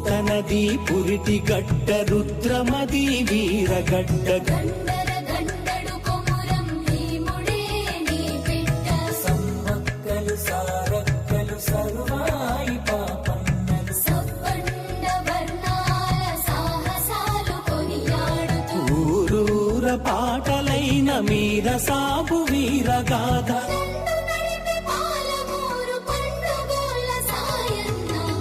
పోతనది పురిటి గడ్డ రుద్రమది బిడ్డ. సమ్మక్కలు సారక్కలు సర్వాయి పాటలైన మీర సాగు వీరగాథ.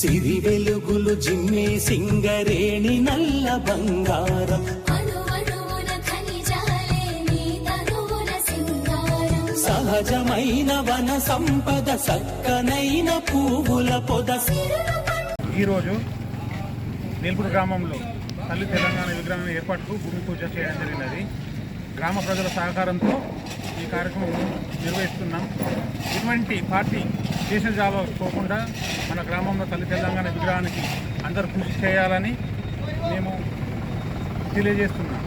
సిరి వెలుగులు జిమ్మే సింగరేణి నల్ల బంగారం. అణువణువున ఖనిజాలే నీ తనువున సింగారం. సహజమైన వన సంపద సక్కనైన పువ్వుల పొద. ఈరోజు నీల్పూర్ గ్రామంలో తల్లి తెలంగాణ విగ్రహం ఏర్పాటుకు భూమి పూజ చేయడం జరిగినది. గ్రామ ప్రజల సహకారంతో ఈ కార్యక్రమం నిర్వహిస్తున్నాం. ఎటువంటి పార్టీ చేసిన జాబ్ పోకుండా మన గ్రామంలో తల్లి తెలంగాణ విగ్రహానికి అందరూ కృషి చేయాలని మేము తెలియజేస్తున్నాం.